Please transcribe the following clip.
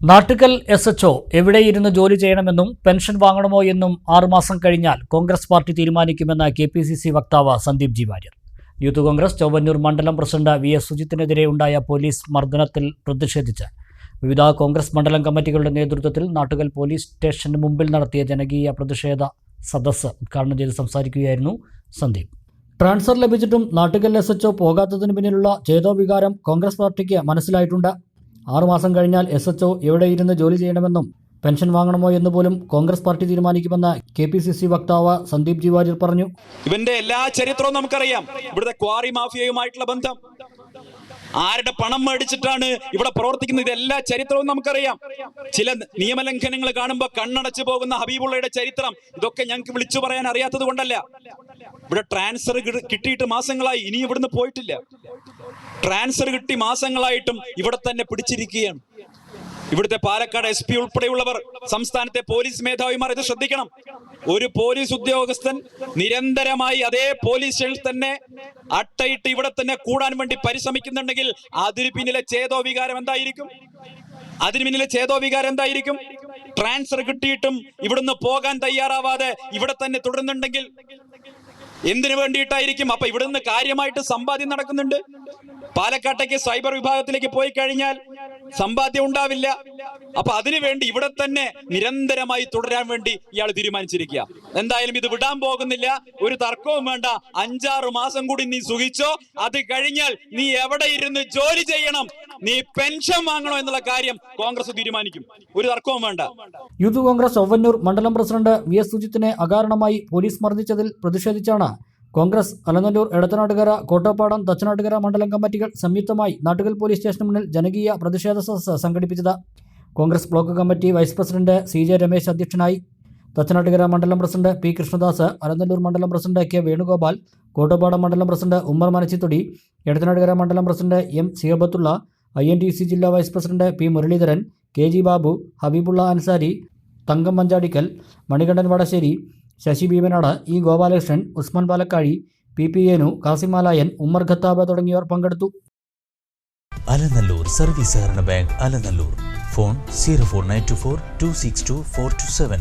Nattukal S H O എവിടെയിരുന്ന് ജോലി ചെയ്യണമെന്നും പെൻഷൻ വാങ്ങണമോ എന്നും ആറുമാസം കഴിഞ്ഞാൽ കോൺഗ്രസ് പാർട്ടി തീരുമാനിക്കുമെന്ന കെ പി സി സി വക്താവ് സന്ദീപ് ജി വാര്യർ. യൂത്ത് കോൺഗ്രസ് ചൊവ്വന്നൂർ മണ്ഡലം പ്രസിഡന്റ് വി എസ് സുജിത്തിനെതിരെ ഉണ്ടായ പോലീസ് മർദ്ദനത്തിൽ പ്രതിഷേധിച്ച്. വിവിധ കോൺഗ്രസ് മണ്ഡലം കമ്മിറ്റികളുടെ നേതൃത്വത്തിൽ നാട്ടുകൽ പോലീസ് സ്റ്റേഷന് മുമ്പിൽ നടത്തിയ ജനകീയ പ്രതിഷേധ സദസ്സ് ഉദ്ഘാടനം ചെയ്ത് സംസാരിക്കുകയായിരുന്നു സന്ദീപ്. ട്രാൻസ്ഫർ ലഭിച്ചിട്ടും നാട്ടുകൽ എസ് എച്ച് ഒ പോകാത്തതിന് പിന്നിലുള്ള ചേതോവികാരം കോൺഗ്രസ് പാർട്ടിക്ക് മനസ്സിലായിട്ടുണ്ട്. ആറുമാസം കഴിഞ്ഞാൽ എസ് എച്ച് എവിടെ ഇരുന്ന് ജോലി ചെയ്യണമെന്നും പെൻഷൻ വാങ്ങണമോ എന്ന് പോലും കോൺഗ്രസ് പാർട്ടി തീരുമാനിക്കുമെന്ന കെ പി സി സി വക്താവ് സന്ദീപ് ജിവാജിർ പറഞ്ഞു. ഇവന്റെ എല്ലാ ചരിത്രവും നമുക്കറിയാം. ഇവിടുത്തെ ക്വാറി മാഫിയയുമായിട്ടുള്ള ബന്ധം. ആരുടെ പണം മേടിച്ചിട്ടാണ് ഇവിടെ പ്രവർത്തിക്കുന്നത്? ഇതെല്ലാ ചരിത്രവും നമുക്കറിയാം. ചില നിയമലംഘനങ്ങൾ കാണുമ്പോൾ കണ്ണടച്ചു പോകുന്ന ഹബീബുള്ളയുടെ ചരിത്രം. ഇതൊക്കെ ഞങ്ങൾക്ക് വിളിച്ചു പറയാൻ അറിയാത്തത് കൊണ്ടല്ല. ഇവിടെ ട്രാൻസ്ഫർ കിട്ടിയിട്ട് മാസങ്ങളായി. ഇനി ഇവിടുന്ന് പോയിട്ടില്ല. ട്രാൻസ്ഫർ കിട്ടി മാസങ്ങളായിട്ടും ഇവിടെ തന്നെ പിടിച്ചിരിക്കുകയാണ്. ഇവിടുത്തെ പാലക്കാട് എസ് പി ഉൾപ്പെടെയുള്ളവർ സംസ്ഥാനത്തെ പോലീസ് മേധാവിമാർ ഇത് ശ്രദ്ധിക്കണം. ഒരു പോലീസ് ഉദ്യോഗസ്ഥൻ നിരന്തരമായി അതേ പോലീസ് സ്റ്റേഷനിൽ തന്നെ അട്ടയിട്ട് ഇവിടെ തന്നെ കൂടാൻ വേണ്ടി പരിശ്രമിക്കുന്നുണ്ടെങ്കിൽ അതിന് പിന്നിലെ ചേതോ വികാരം എന്തായിരിക്കും? അതിന് പിന്നിലെ ചേതോ വികാരം എന്തായിരിക്കും? ട്രാൻസ്ഫർ കിട്ടിയിട്ടും ഇവിടുന്ന് പോകാൻ തയ്യാറാവാതെ ഇവിടെ തന്നെ തുടരുന്നുണ്ടെങ്കിൽ എന്തിനു വേണ്ടിയിട്ടായിരിക്കും? അപ്പൊ ഇവിടുന്ന് കാര്യമായിട്ട് സമ്പാദ്യം നടക്കുന്നുണ്ട്. പാലക്കാട്ടേക്ക് സൈബർ വിഭാഗത്തിലേക്ക് പോയി കഴിഞ്ഞാൽ സമ്പാദ്യം ഉണ്ടാവില്ല. അപ്പൊ അതിനുവേണ്ടി ഇവിടെ തന്നെ നിരന്തരമായി തുടരാൻ വേണ്ടി ഇയാൾ തീരുമാനിച്ചിരിക്കുക. എന്തായാലും ഇത് വിടാൻ പോകുന്നില്ല. ഒരു തർക്കവും വേണ്ട. അഞ്ചാറ് മാസം കൂടി നീ സുഖിച്ചോ. അത് കഴിഞ്ഞാൽ നീ എവിടെ ഇരുന്ന് ജോലി ചെയ്യണം. നീ പെൻഷൻ വാങ്ങണോ എന്നുള്ള കാര്യം കോൺഗ്രസ് തീരുമാനിക്കും. ഒരു തർക്കവും വേണ്ട. യൂത്ത് കോൺഗ്രസ് ഒവ്വന്നൂർ മണ്ഡലം പ്രസിഡന്റ് വി എസ് സുജിത്തിനെ അകാരണമായി പോലീസ് മർദ്ദിച്ചതിൽ പ്രതിഷേധിച്ചാണ് കോൺഗ്രസ് അലനല്ലൂർ എടത്തനാട്ടുകര കോട്ടപ്പാടം തച്ചനാട്ടുകര മണ്ഡലം കമ്മിറ്റികൾ സംയുക്തമായി നാട്ടുകൽ പോലീസ് സ്റ്റേഷന് മുന്നിൽ ജനകീയ പ്രതിഷേധ സദസ് സംഘടിപ്പിച്ചത്. Congress block committee vice president C J Ramesh അധ്യക്ഷനായി. തച്ചനാട്ടുകര മണ്ഡലം പ്രസിഡന്റ് പി കൃഷ്ണദാസ് അലനല്ലൂർ മണ്ഡലം പ്രസിഡന്റ് കെ വേണുഗോപാൽ കോട്ടപ്പാടം മണ്ഡലം പ്രസിഡന്റ് ഉമ്മർ മനച്ചിത്തൊടി എടത്തനാട്ടുകര മണ്ഡലം president M Sihabathulla I N T C ജില്ലാ vice president P Muraleedharan K G Babu Habeebulla Ansari Thankam Manjadikkal Manikandan Vadasseri Sasi Bheemanad E Gopalakrishnan Usman Palakkazhi P P Enu Kasimalayan Ummer Khathab തുടങ്ങിയവർ പങ്കെടുത്തു. Alanallur service സഹകരണ bank Alanallur. Phone zero four nine two four two six two four two seven.